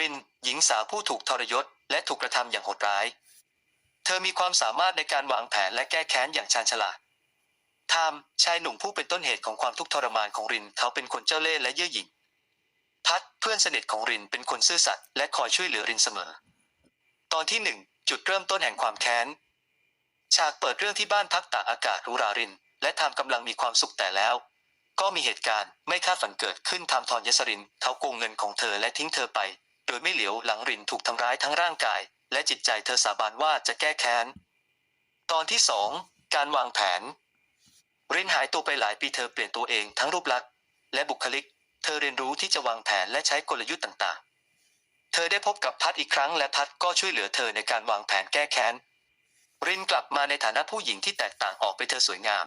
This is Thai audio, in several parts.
ริน หญิงสาวผู้ถูกทรยศ และถูกกระทำอย่างโหดร้าย เธอมีความสามารถในการวางแผนและแก้แค้นอย่างชาญฉลาดไทม์ชายหนุ่มผู้เป็นต้นเหตุของความทุกข์ทรมานของริน เขาเป็นคนเจ้าเล่ห์และเย่อหยิ่ง พัดเพื่อนสนิทของรินเป็นคนซื่อสัตย์และคอยช่วยเหลือรินเสมอ ตอนที่หนึ่งจุดเริ่มต้นแห่งความแค้น ฉากเปิดเรื่องที่บ้านพักตากอากาศรูราริน และทามกำลังมีความสุขแต่แล้ว ก็มีเหตุการณ์ไม่คาดฝันเกิดขึ้นทามทอนยศริน เขาโกงเงินของเธอและทิ้งเธอไป โดยไม่เหลียวหลังรินถูกทำร้ายทั้งร่างกาย และจิตใจเธอสาบานว่าจะแก้แค้น ตอนที่สองการวางแผน รินหายตัวไปหลายปีเธอเปลี่ยนตัวเองทั้งรูปลักษณ์และบุคลิก เธอเรียนรู้ที่จะวางแผนและใช้กลยุทธ์ต่างๆ เธอได้พบกับพัดอีกครั้งและพัดก็ช่วยเหลือเธอในการวางแผนแก้แค้น รินกลับมาในฐานะผู้หญิงที่แตกต่างออกไปเธอสวยงาม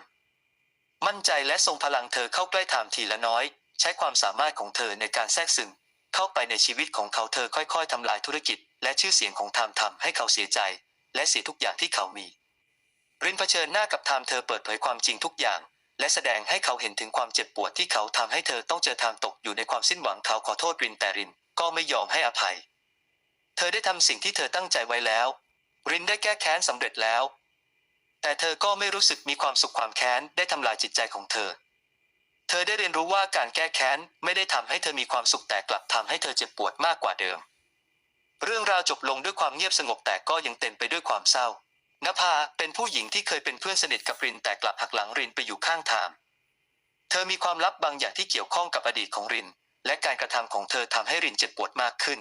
มั่นใจและทรงพลังเธอเข้าใกล้ถามทีละน้อย ใช้ความสามารถของเธอในการแทรกซึม เข้าไปในชีวิตของเขาเธอค่อย ๆทำลายธุรกิจ และชื่อเสียงของไทม์ทำให้เขาเสียใจ และเสียทุกอย่างที่เขามี รินเผชิญหน้ากับไทม์เธอเปิดเผยความจริงทุกอย่าง และแสดงให้เขาเห็นถึงความเจ็บปวดที่เขาทำให้เธอต้องเจอทางตกอยู่ในความสิ้นหวังเขาขอโทษรินแต่รินก็ไม่ยอมให้อภัย เธอได้ทำสิ่งที่เธอตั้งใจไว้แล้ว รินได้แก้แค้นสำเร็จแล้ว แต่เธอก็ไม่รู้สึกมีความสุขความแค้นได้ทำลายจิตใจของเธอ เธอได้เรียนรู้ว่าการแก้แค้นไม่ได้ทำให้เธอมีความสุขแต่กลับทำให้เธอเจ็บปวดมากกว่าเดิม เรื่องราวจบลงด้วยความเงียบสงบแต่ก็ยังเต็มไปด้วยความเศร้านภาเป็นผู้หญิงที่เคยเป็นเพื่อนสนิทกับรินแต่กลับหักหลังรินไปอยู่ข้างทาง เธอมีความลับบางอย่างที่เกี่ยวข้องกับอดีตของริน และการกระทำของเธอทำให้รินเจ็บปวดมากขึ้น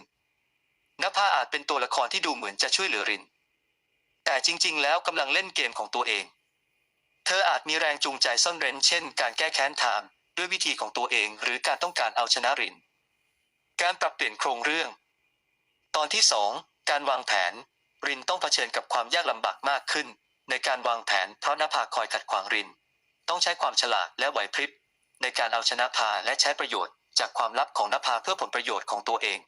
นภาอาจเป็นตัวละครที่ดูเหมือนจะช่วยเหลือริน แต่จริง ๆ แล้วกำลังเล่นเกมของตัวเอง เธออาจมีแรงจูงใจซ่อนเร้นเช่น การแก้แค้นทม์ด้วยวิธีของตัวเอง หรือการต้องการเอาชนะริน การปรับเปลี่ยนโครงเรื่อง ตอนที่สองการวางแผน รินต้องเผชิญกับความยากลำบากมากขึ้น ในการวางแผนเพราะนภาคอยขัดขวางริน ต้องใช้ความฉลาดและไหวพริบในการเอาชนะพาและใช้ประโยชน์ จากความลับของนภาเพื่อผลประโยชน์ของตัวเอง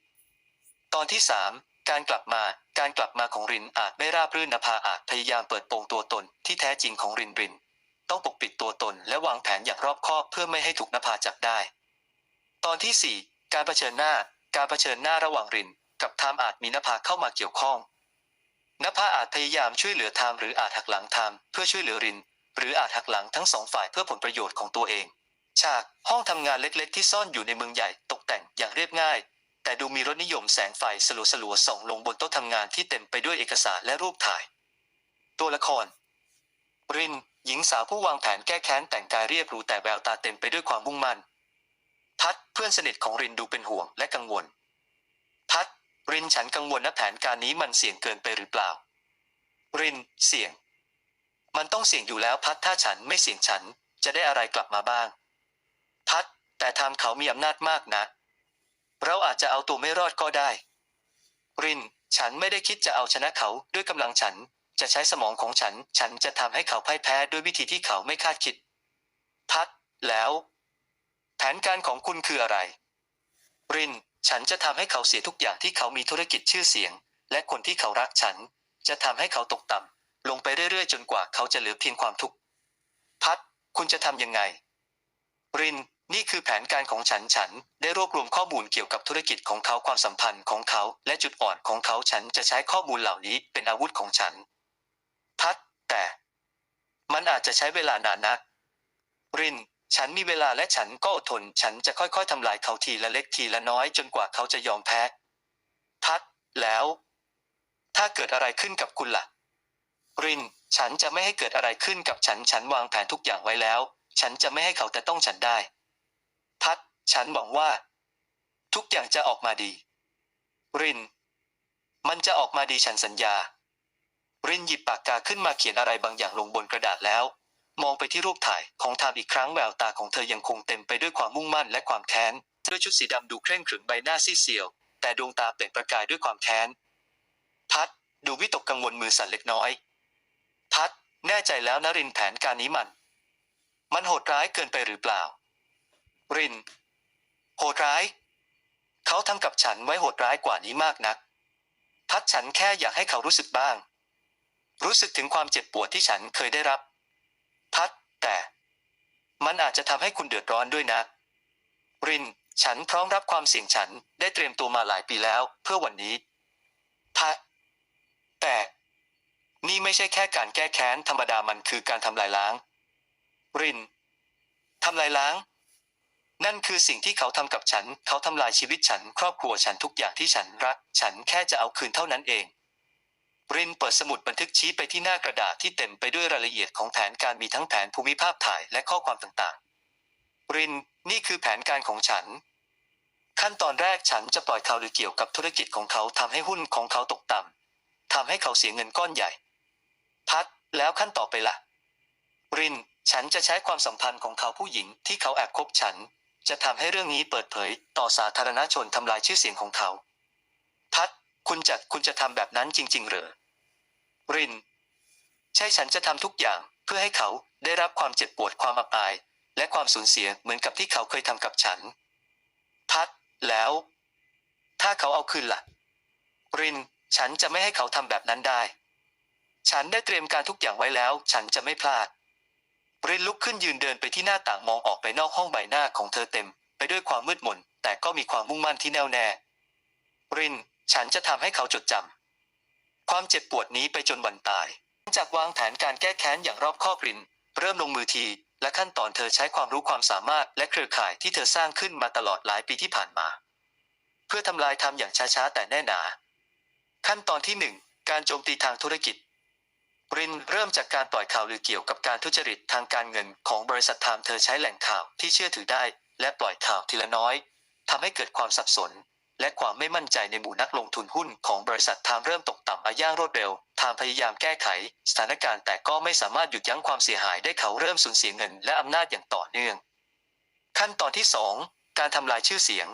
ตอนที่สามการกลับมา การกลับมาของรินอาจไม่ราบรื่นนภาอาจพยายามเปิดโปงตัวตนที่แท้จริงของรินริน ต้องปกปิดตัวตน และวางแผนอย่างรอบคอบเพื่อไม่ให้ถูกนภาจับได้ ตอนที่สี่การเผชิญหน้า การเผชิญหน้าระหว่างริน กับไทม์อาจมีนภาเข้ามาเกี่ยวข้องนภาอาจพยายามช่วยเหลือไทม์หรืออาจหักหลังไทม์เพื่อช่วยเหลือริน หรืออาจหักหลังทั้งสองฝ่ายเพื่อผลประโยชน์ของตัวเอง ฉากห้องทำงานเล็กๆ ที่ซ่อนอยู่ในเมืองใหญ่ตกแต่งอย่างเรียบง่ายแต่ดูมีรสนิยมแสงไฟสลัวสลัวๆส่องลงบนโต๊ะทำงานที่เต็มไปด้วยเอกสารและรูปถ่าย ตัวละคร ริน หญิงสาวผู้วางแผนแก้แค้นแต่งกายเรียบหรูแต่แววตาเต็มไปด้วยความมุ่งมั่น พัดเพื่อนสนิทของรินดูเป็นห่วงและกังวล พัดรินฉันกังวลนะแผนการนี้มันเสี่ยงเกินไปหรือเปล่า รินเสี่ยง มันต้องเสี่ยงอยู่แล้วพัดถ้าฉันไม่เสี่ยงฉันจะได้อะไรกลับมาบ้าง พัดแต่ทำเขามีอำนาจมากนะ เราอาจจะเอาตัวไม่รอดก็ได้ รินฉันไม่ได้คิดจะเอาชนะเขาด้วยกำลังฉัน จะใช้สมองของฉัน ฉันจะทำให้เขาพ่ายแพ้ด้วยวิธีที่เขาไม่คาดคิดพัดแล้ว แผนการของคุณคืออะไร ริน ฉันจะทำให้เขาเสียทุกอย่างที่เขามีธุรกิจชื่อเสียง และคนที่เขารักฉัน จะทำให้เขาตกต่ำลงไปเรื่อยๆ จนกว่าเขาจะเหลือเพียงความทุกข์ พัด คุณจะทำยังไง ริน นี่คือแผนการของฉัน ฉัน ได้รวบรวมข้อมูลเกี่ยวกับธุรกิจของเขาความสัมพันธ์ของเขา และจุดอ่อนของเขา ฉันจะใช้ข้อมูลเหล่านี้เป็นอาวุธของฉัน แต่ มันอาจจะใช้เวลานานนัก ริน ฉันมีเวลาและฉันก็อดทน ฉันจะค่อยๆทำลายเขาทีละเล็กทีละน้อยจนกว่าเขาจะยอมแพ้พัด แล้ว ถ้าเกิดอะไรขึ้นกับคุณล่ะ ริน ฉันจะไม่ให้เกิดอะไรขึ้นกับฉัน ฉันวางแผนทุกอย่างไว้แล้ว ฉันจะไม่ให้เขาแต่ต้องฉันได้พัด ฉันหวังว่า ทุกอย่างจะออกมาดี ริน มันจะออกมาดีฉันสัญญา รินหยิบปากกาขึ้นมาเขียนอะไรบางอย่างลงบนกระดาษแล้ว มองไปที่รูปถ่ายของทามอีกครั้งแววตาของเธอยังคงเต็มไปด้วยความมุ่งมั่นและความแค้นด้วยชุดสีดำดูเคร่งขรึมใบหน้าซีเซียว แต่ดวงตาเปล่งประกายด้วยความแค้น พัดดูวิตกกังวลมือสั่นเล็กน้อย พัดแน่ใจแล้วนะรินแผนการนี้มัน มันโหดร้ายเกินไปหรือเปล่า ริน โหดร้าย เขาทำกับฉันไว้โหดร้ายกว่านี้มากนัก พัดฉันแค่อยากให้เขารู้สึกบ้าง รู้สึกถึงความเจ็บปวดที่ฉันเคยได้รับ พัด แต่ มันอาจจะทำให้คุณเดือดร้อนด้วยนะ ริน ฉันพร้อมรับความเสี่ยงฉันได้เตรียมตัวมาหลายปีแล้ว เพื่อวันนี้ทะแต่นี่ไม่ใช่แค่การแก้แค้นธรรมดามันคือการทำลายล้าง รินทำลายล้าง นั่นคือสิ่งที่เขาทำกับฉัน เขาทำลายชีวิตฉัน ครอบครัวฉันทุกอย่างที่ฉันรัก ฉันแค่จะเอาคืนเท่านั้นเอง รินเปิดสมุดบันทึกชี้ไปที่หน้ากระดาษที่เต็มไปด้วยรายละเอียดของแผนการมีทั้งแผนภูมิภาพถ่ายและข้อความต่างๆ ริน นี่คือแผนการของฉัน ขั้นตอนแรกฉันจะปล่อยข่าวลือเกี่ยวกับธุรกิจของเขาทำให้หุ้นของเขาตกต่ำทำให้เขาเสียเงินก้อนใหญ่ พัดแล้วขั้นต่อไปล่ะ ริน ฉันจะใช้ความสัมพันธ์ของเขาผู้หญิงที่เขาแอบคบฉัน จะทำให้เรื่องนี้เปิดเผย ต่อสาธารณชนทำลายชื่อเสียงของเขา คุณจะคุณจะทำแบบนั้นจริง ๆ เหรอ ริน ใช่ฉันจะทำทุกอย่างเพื่อให้เขาได้รับความเจ็บปวดความอับอาย และความสูญเสียเหมือนกับที่เขาเคยทำกับฉัน พัดแล้ว ถ้าเขาเอาคืนล่ะ ริน ฉันจะไม่ให้เขาทำแบบนั้นได้ ฉันได้เตรียมการทุกอย่างไว้แล้ว ฉันจะไม่พลาด รินลุกขึ้นยืนเดินไปที่หน้าต่างมองออกไปนอกห้องใบหน้าของเธอเต็ม ไปด้วยความมืดมนแต่ก็มีความมุ่งมั่นที่แน่วแน่ ริน ฉันจะทำให้เขาจดจำความเจ็บปวดนี้ไปจนวันตาย จากวางแผนการแก้แค้นอย่างรอบคอบริน เริ่มลงมือที และขั้นตอนเธอใช้ความรู้ความสามารถและเครือข่ายที่เธอสร้างขึ้นมาตลอดหลายปีที่ผ่านมา เพื่อทำลายทำอย่างช้าๆแต่แน่หนา ขั้นตอนที่หนึ่งการโจมตีทางธุรกิจรินเริ่มจากการปล่อยข่าวลือเกี่ยวกับการทุจริตทางการเงินของบริษัทไทม์เธอใช้แหล่งข่าวที่เชื่อถือได้ และปล่อยข่าวทีละน้อยทำให้เกิดความสับสน และความไม่มั่นใจในหมู่นักลงทุนหุ้นของบริษัทไทม์เริ่มตกต่ำอาย่างรวดเร็วไทม์พยายามแก้ไข สถานการณ์แต่ก็ไม่สามารถหยุดยั้งความเสียหายได้เขาเริ่มสูญเสียเงินและอำนาจอย่างต่อเนื่อง ขั้นตอนที่สองการทำลายชื่อเสียง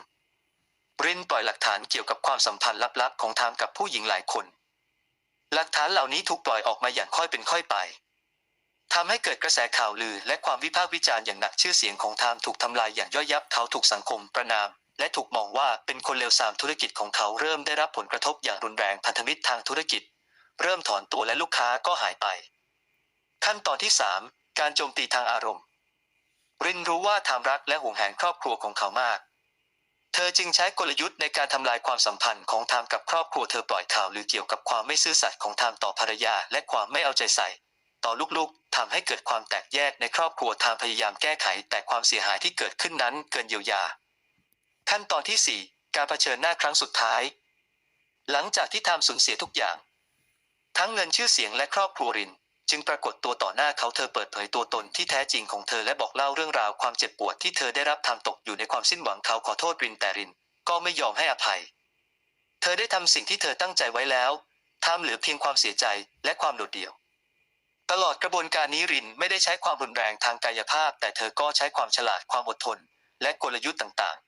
รินปล่อยหลักฐานเกี่ยวกับความสัมพันธ์ลับๆ ของไทม์กับผู้หญิงหลายคน หลักฐานเหล่านี้ถูกปล่อยออกมาอย่างค่อยเป็นค่อยไปทำให้เกิดกระแสข่าวลือ และความวิพากษ์วิจารณ์อย่างหนักชื่อเสียงของไทม์ถูกทำลายอย่างย่อยยับเขาถูกสังคมประนาม และถูกมองว่าเป็นคนเลวทรามธุรกิจของเขาเริ่มได้รับผลกระทบอย่างรุนแรงพันธมิตรทางธุรกิจ เริ่มถอนตัวและลูกค้าก็หายไป ขั้นตอนที่ 3 การโจมตีทางอารมณ์ รินรู้ว่าไทม์รักและห่วงแหนครอบครัวของเขามาก เธอจึงใช้กลยุทธ์ในการทำลายความสัมพันธ์ของไทม์กับครอบครัวเธอปล่อยข่าวลือเกี่ยวกับความไม่ซื่อสัตย์ของไทม์ต่อภรรยาและความไม่เอาใจใส่ต่อลูกๆทำให้เกิดความแตกแยกในครอบครัวไทม์พยายามแก้ไข แต่ความเสียหายที่เกิดขึ้นนั้นเกินเยียวยา ขั้นตอนที่ 4 การเผชิญหน้าครั้งสุดท้าย หลังจากที่ทม์สูญเสียทุกอย่าง ทั้งเงินชื่อเสียงและครอบครัวริน จึงปรากฏตัวต่อหน้าเขาเธอเปิดเผยตัวตนที่แท้จริงของเธอและบอกเล่าเรื่องราวความเจ็บปวดที่เธอได้รับทำตกอยู่ในความสิ้นหวังเขาขอโทษรินแต่ริน ก็ไม่ยอมให้อภัย เธอได้ทำสิ่งที่เธอตั้งใจไว้แล้วทำเหลือเพียงความเสียใจและความโดดเดี่ยวตลอดกระบวนการนี้รินไม่ได้ใช้ความรุนแรงทางกายภาพ แต่เธอก็ใช้ความฉลาดความอดทน และกลยุทธ์ต่าง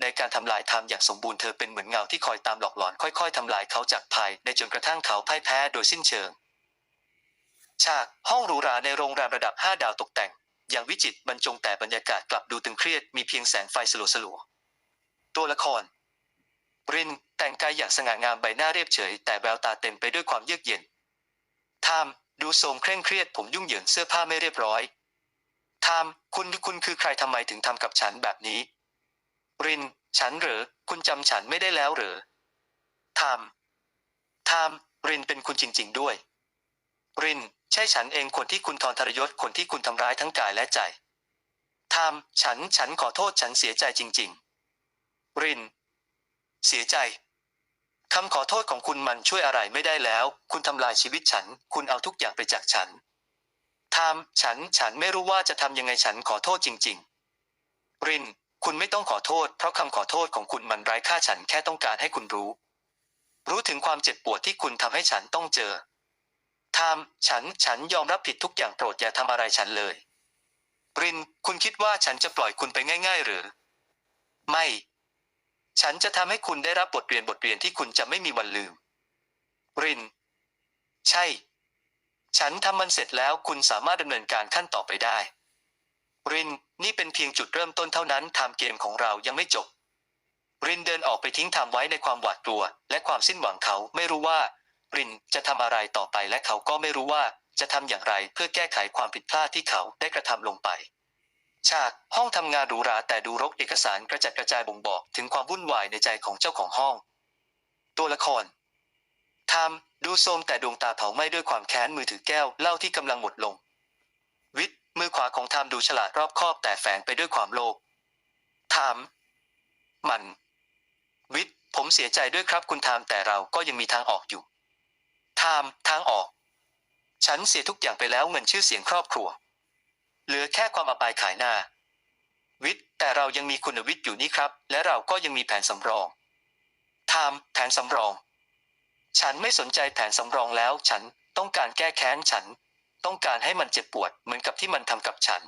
ในการทำลายทำอย่างสมบูรณ์เธอเป็นเหมือนเงาที่คอยตามหลอกหลอนค่อยๆทำลายเขาจากภายในจนกระทั่งเขาพ่ายแพ้โดยสิ้นเชิง ฉาก ห้องหรูหราในโรงแรมระดับ 5 ดาวตกแต่ง อย่างวิจิตรบรรจงแต่บรรยากาศกลับดูตึงเครียดมีเพียงแสงไฟสลัวๆตัวละครรินแต่งกายอย่างสง่างามใบหน้าเรียบเฉย แต่แววตาเต็มไปด้วยความเยือกเย็นทามดูโทรมเคร่งเครียดผมยุ่งเหยิงเสื้อผ้าไม่เรียบร้อยทามคุณคุณคือใครทำไมถึงทำกับฉันแบบนี้ ริน ฉันหรือคุณจำฉันไม่ได้แล้วหรือทามทามรินเป็นคุณจริง ๆ ด้วย ริน ใช่ฉันเองคนที่คุณทรทรยศคนที่คุณทำร้ายทั้งกายและใจทามฉันฉันขอโทษฉันเสียใจจริง ๆ ริน เสียใจคำขอโทษของคุณมันช่วยอะไรไม่ได้แล้ว คุณทำลายชีวิตฉัน คุณเอาทุกอย่างไปจากฉันทามฉัน ฉันไม่รู้ว่าจะทำยังไงฉันขอโทษจริง ๆ ริน คุณไม่ต้องขอโทษ เพราะคำขอโทษของคุณมันไร้ค่าฉันแค่ต้องการให้คุณรู้ รู้ถึงความเจ็บปวดที่คุณทำให้ฉันต้องเจอทามฉัน ฉันยอมรับผิดทุกอย่างโปรดอย่าทำอะไรฉันเลย ริน คุณคิดว่าฉันจะปล่อยคุณไปง่าย ๆ หรือ ไม่ ฉันจะทำให้คุณได้รับบทเรียนบทเรียนที่คุณจะไม่มีวันลืม ริน ใช่ ฉันทำมันเสร็จแล้วคุณสามารถดำเนินการขั้นต่อไปได้ ริน นี่เป็นเพียงจุดเริ่มต้นเท่านั้นไทม์เกมของเรายังไม่จบ รินเดินออกไปทิ้งไทม์ไว้ในความหวาดกลัว และความสิ้นหวังเขาไม่รู้ว่า รินจะทำอะไรต่อไปและเขาก็ไม่รู้ว่าจะทำอย่างไรเพื่อแก้ไขความผิดพลาดที่เขาได้กระทำลงไป ฉากห้องทำงานหรูหราแต่ดูรกเอกสารกระจัดกระจายบ่งบอกถึงความวุ่นวายในใจของเจ้าของห้อง ตัวละครไทามดูโทรมแต่ดวงตาเผาไหม้ด้วยความแค้นมือถือแก้วเหล้าที่กำลังหมดลง วิทย์ มือขวาของทามดูฉลาดรอบคอบแต่แฝงไปด้วยความโลภทาม มัน วิทย์ผมเสียใจด้วยครับคุณทามแต่เราก็ยังมีทางออกอยู่ ทาม ทางออก ฉันเสียทุกอย่างไปแล้วเงินชื่อเสียงครอบครัว เหลือแค่ความอับอายขายหน้า วิทย์แต่เรายังมีคุณวิทย์อยู่นี่ครับ และเราก็ยังมีแผนสำรอง ทาม แผนสำรอง ฉันไม่สนใจแผนสำรองแล้ว ฉันต้องการแก้แค้นฉัน ต้องการให้มันเจ็บปวดเหมือนกับที่มันทำกับฉัน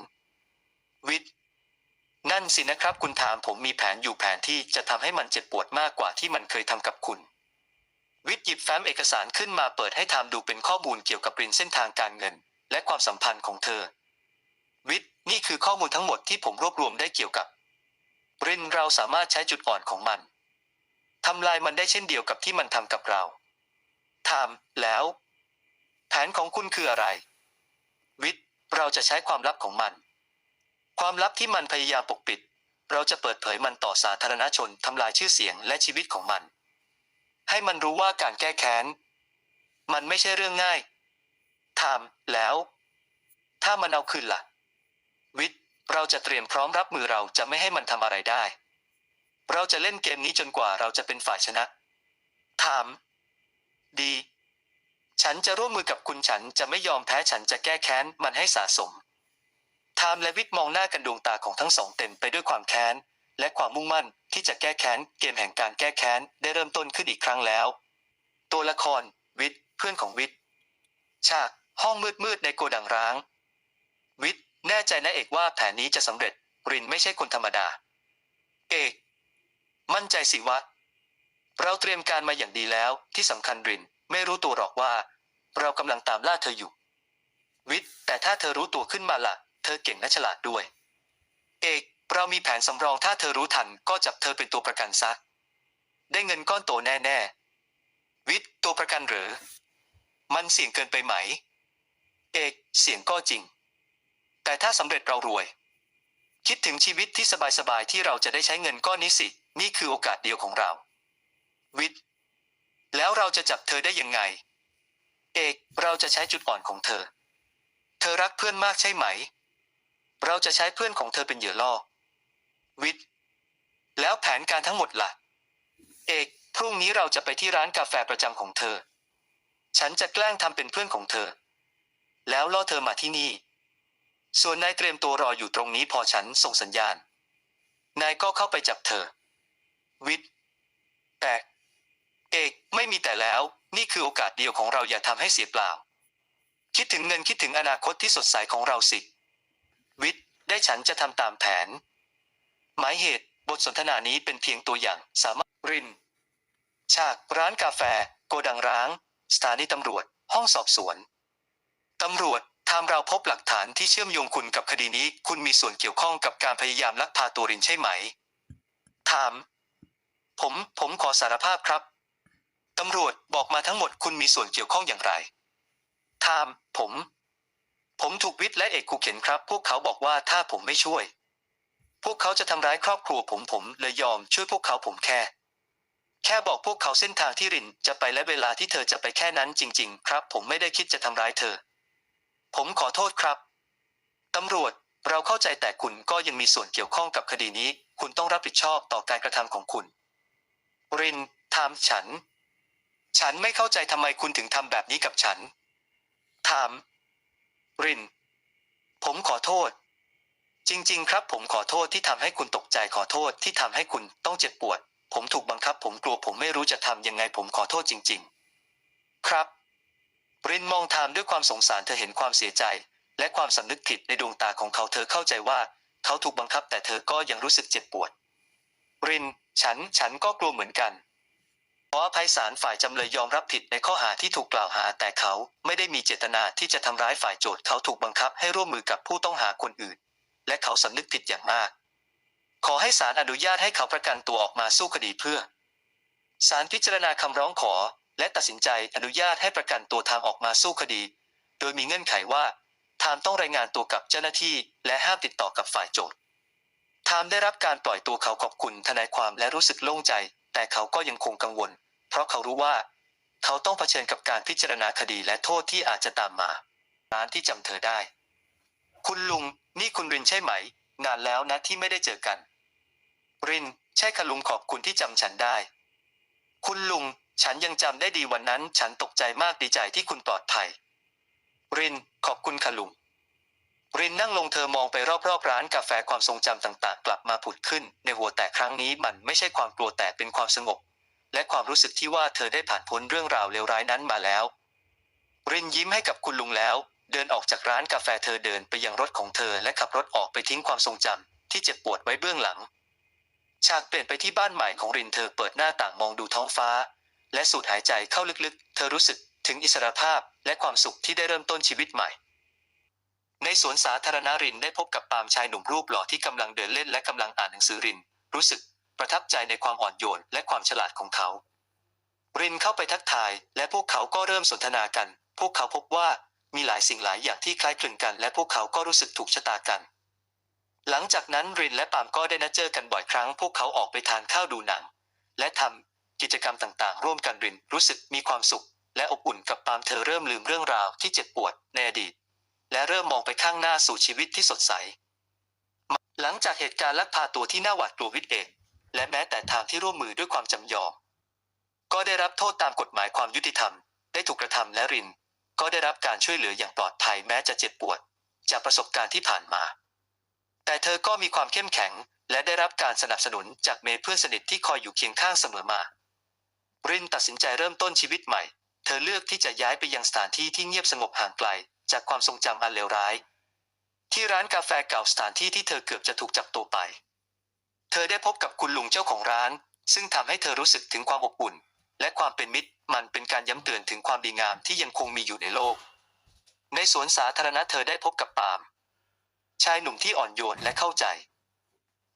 วิทย์นั่นสินะครับ คุณถามผมมีแผนอยู่แผนที่จะทำให้มันเจ็บปวดมากกว่าที่มันเคยทำกับคุณ วิทย์หยิบแฟ้มเอกสารขึ้นมาเปิดให้ทามดูเป็นข้อมูลเกี่ยวกับรินเส้นทางการเงิน และความสัมพันธ์ของเธอ วิทย์นี่คือข้อมูลทั้งหมดที่ผมรวบรวมได้เกี่ยวกับรินเราสามารถใช้จุดอ่อนของมันทำลายมันได้เช่นเดียวกับที่มันทำกับเราถามแล้ว แผนของคุณคืออะไร วิทย์ เราจะใช้ความลับของมัน ความลับที่มันพยายามปกปิด เราจะเปิดเผยมันต่อสาธารณชนทำลายชื่อเสียงและชีวิตของมัน ให้มันรู้ว่าการแก้แค้น มันไม่ใช่เรื่องง่ายถามแล้ว ถ้ามันเอาคืนล่ะ วิทย์ เราจะเตรียมพร้อมรับมือเราจะไม่ให้มันทำอะไรได้ เราจะเล่นเกมนี้จนกว่าเราจะเป็นฝ่ายชนะถามดี ฉันจะร่วมมือกับคุณฉันจะไม่ยอมแพ้ฉันจะแก้แค้นมันให้สะสมไทม์และวิทย์มองหน้ากันดวงตาของทั้งสองเต็มไปด้วยความแค้น และความมุ่งมั่นที่จะแก้แค้นเกมแห่งการแก้แค้นได้เริ่มต้นขึ้นอีกครั้งแล้ว ตัวละคร วิทย์เพื่อนของวิทย์ฉากห้องมืดๆในโกดังร้าง วิทย์แน่ใจนะเอกว่าแผนนี้จะสำเร็จรินไม่ใช่คนธรรมดา เอก มั่นใจสิวะ เราเตรียมการมาอย่างดีแล้วที่สำคัญริน ไม่รู้ตัวหรอกว่า เรากำลังตามล่าเธออยู่ วิทย์แต่ถ้าเธอรู้ตัวขึ้นมาละ่ะ เธอเก่งและฉลาดด้วย เอกเรามีแผนสำรองถ้าเธอรู้ทันก็จับเธอเป็นตัวประกันซะ ได้เงินก้อนโตแน่ๆ วิทย์ตัวประกันหรือ มันเสี่ยงเกินไปไหม เอกเสี่ยงก็จริง แต่ถ้าสำเร็จเรารวย คิดถึงชีวิตที่สบายๆที่เราจะได้ใช้เงินก้อนนี้สิ นี่คือโอกาสเดียวของเรา วิทย์ แล้วเราจะจับเธอได้ยังไง เอก เราจะใช้จุดอ่อนของเธอ เธอรักเพื่อนมากใช่ไหม เราจะใช้เพื่อนของเธอเป็นเหยื่อล่อ วิทย์ แล้วแผนการทั้งหมดล่ะ เอก พรุ่งนี้เราจะไปที่ร้านกาแฟประจำของเธอ ฉันจะแกล้งทำเป็นเพื่อนของเธอ แล้วล่อเธอมาที่นี่ ส่วนนายเตรียมตัวรออยู่ตรงนี้พอฉันส่งสัญญาณ นายก็เข้าไปจับเธอ วิทย์แต่ เอกไม่มีแต่แล้ว นี่คือโอกาสเดียวของเราอย่าทำให้เสียเปล่า คิดถึงเงินคิดถึงอนาคตที่สดใสของเราสิ วิทย์ ได้ฉันจะทำตามแผน หมายเหตุบทสนทนานี้เป็นเพียงตัวอย่างสามารถริน ฉากร้านกาแฟ โกดังร้าง สถานีตำรวจ ห้องสอบสวนตำรวจทำเราพบหลักฐานที่เชื่อมโยงคุณกับคดีนี้ คุณมีส่วนเกี่ยวข้องกับการพยายามลักพาตัวรินใช่ไหม ถาม ผม ผมขอสารภาพครับ ตำรวจบอกมาทั้งหมดคุณมีส่วนเกี่ยวข้องอย่างไรถามผม ผมถูกวิทย์และเอกขู่เข็นครับ พวกเขาบอกว่าถ้าผมไม่ช่วย พวกเขาจะทำร้ายครอบครัวผมผมเลยยอมช่วยพวกเขาผมแค่ แค่บอกพวกเขาเส้นทางที่รินจะไปและเวลาที่เธอจะไปแค่นั้นจริง ๆ ครับ ผมไม่ได้คิดจะทำร้ายเธอ ผมขอโทษครับตำรวจเราเข้าใจแต่คุณก็ยังมีส่วนเกี่ยวข้องกับคดีนี้ คุณต้องรับผิดชอบต่อการกระทำของคุณ รินถามฉัน ฉันไม่เข้าใจทำไมคุณถึงทำแบบนี้กับฉัน ถาม ริน ผมขอโทษ จริง ๆ ครับ ผมขอโทษที่ทำให้คุณตกใจขอโทษที่ทำให้คุณต้องเจ็บปวด ผมถูกบังคับ ผมกลัวผมไม่รู้จะทำยังไง ผมขอโทษจริง ๆ ครับ รินมองทามด้วยความสงสารเธอเห็นความเสียใจ และความสำนึกผิดในดวงตาของเขาเธอเข้าใจว่าเขาถูกบังคับแต่เธอก็ยังรู้สึกเจ็บปวด ริน ฉัน ฉันก็กลัวเหมือนกัน ขออภัยศาลฝ่ายจำเลยยอมรับผิดในข้อหาที่ถูกกล่าวหา แต่เขาไม่ได้มีเจตนาที่จะทำร้ายฝ่ายโจทย์เขาถูกบังคับให้ร่วมมือกับผู้ต้องหาคนอื่น และเขาสำนึกผิดอย่างมาก ขอให้ศาลอนุญาตให้เขาประกันตัวออกมาสู้คดีเพื่อศาลพิจารณาคำร้องขอ และตัดสินใจอนุญาตให้ประกันตัวทางออกมาสู้คดี โดยมีเงื่อนไขว่าทามต้องรายงานตัวกับเจ้าหน้าที่ และห้ามติดต่อกับฝ่ายโจทย์ไทม์ได้รับการปล่อยตัวเขาขอบคุณทนายความและรู้สึกโล่งใจ แต่เขาก็ยังคงกังวล เพราะเขารู้ว่า เขาต้องเผชิญกับการพิจารณาคดีและโทษที่อาจจะตามมา ร้านที่จำเธอได้ คุณลุง นี่คุณรินใช่ไหม นานแล้วนะที่ไม่ได้เจอกัน ริน ใช่ค่ะลุงขอบคุณที่จำฉันได้ คุณลุง ฉันยังจำได้ดีวันนั้น ฉันตกใจมากดีใจที่คุณปลอดภัย ริน ขอบคุณค่ะลุง รินนั่งลงเธอมองไปรอบๆร้านกาแฟความทรงจำต่างๆ กลับมาผุดขึ้น ในหัวแต่ครั้งนี้มันไม่ใช่ความกลัวแต่เป็นความสงบ และความรู้สึกที่ว่าเธอได้ผ่านพ้นเรื่องราวเลวร้ายนั้นมาแล้ว รินยิ้มให้กับคุณลุงแล้ว เดินออกจากร้านกาแฟเธอเดินไปยังรถของเธอและขับรถออกไปทิ้งความทรงจำที่เจ็บปวดไว้เบื้องหลัง ฉากเปลี่ยนไปที่บ้านใหม่ของรินเธอเปิดหน้าต่างมองดูท้องฟ้า และสูดหายใจเข้าลึกๆ เธอรู้สึกถึงอิสรภาพและความสุขที่ได้เริ่มต้นชีวิตใหม่ ในสวนสาธารณะรินได้พบกับปามชายหนุ่มรูปหล่อที่กำลังเดินเล่นและกำลังอ่านหนังสือริน รู้สึกประทับใจในความอ่อนโยนและความฉลาดของเขา รินเข้าไปทักทาย และพวกเขาก็เริ่มสนทนากัน พวกเขาพบว่ามีหลายสิ่งหลายอย่างที่คล้ายคลึงกัน และพวกเขาก็รู้สึกถูกชะตากัน หลังจากนั้นรินและปามก็ได้นัดเจอกันบ่อยครั้ง พวกเขาออกไปทานข้าวดูหนัง และทำกิจกรรมต่างๆ ร่วมกันรินรู้สึกมีความสุข และอบอุ่นกับปามเธอเริ่มลืมเรื่องราวที่เจ็บปวดในอดีต และเริ่มมองไปข้างหน้าสู่ชีวิตที่สดใส หลังจากเหตุการณ์ลักพาตัวที่น่าหวาดกลัววิทย์เอง และแม้แต่ทางที่ร่วมมือด้วยความจำยอม ก็ได้รับโทษตามกฎหมายความยุติธรรม ได้ถูกกระทำและริน ก็ได้รับการช่วยเหลืออย่างปลอดภัยแม้จะเจ็บปวด จากประสบการณ์ที่ผ่านมา แต่เธอก็มีความเข้มแข็ง และได้รับการสนับสนุนจากเมย์เพื่อนสนิทที่คอยอยู่เคียงข้างเสมอมา รินตัดสินใจเริ่มต้นชีวิตใหม่ เธอเลือกที่จะย้ายไปยังสถานที่ที่เงียบสงบห่างไกล จากความทรงจำอันเลวร้าย ที่ร้านกาแฟเก่าสถานที่ที่เธอเกือบจะถูกจับตัวไป เธอได้พบกับคุณลุงเจ้าของร้าน ซึ่งทำให้เธอรู้สึกถึงความอบอุ่น และความเป็นมิตรมันเป็นการย้ำเตือนถึงความดีงามที่ยังคงมีอยู่ในโลก ในสวนสาธารณะเธอได้พบกับปาล์มชายหนุ่มที่อ่อนโยนและเข้าใจ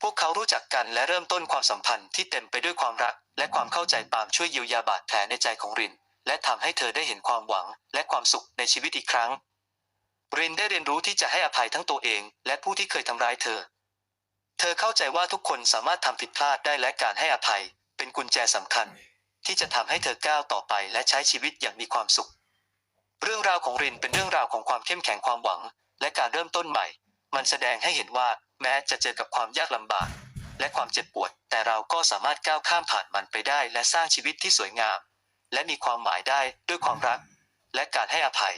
พวกเขารู้จักกันและเริ่มต้นความสัมพันธ์ที่เต็มไปด้วยความรัก และความเข้าใจปาล์มช่วยเยียวยาบาดแผลในใจของริน และทำให้เธอได้เห็นความหวัง และความสุขในชีวิตอีกครั้ง รินได้เรียนรู้ที่จะให้อภัยทั้งตัวเอง และผู้ที่เคยทำร้ายเธอ เธอเข้าใจว่าทุกคนสามารถทำผิดพลาดได้และการให้อภัย เป็นกุญแจสำคัญ ที่จะทำให้เธอก้าวต่อไปและใช้ชีวิตอย่างมีความสุข เรื่องราวของรินเป็นเรื่องราวของความเข้มแข็งความหวัง และการเริ่มต้นใหม่ มันแสดงให้เห็นว่าแม้จะเจอกับความยากลำบาก และความเจ็บปวด แต่เราก็สามารถก้าวข้ามผ่านมันไปได้ และสร้างชีวิตที่สวยงาม และมีความหมายได้ด้วยความรัก และการให้อภัย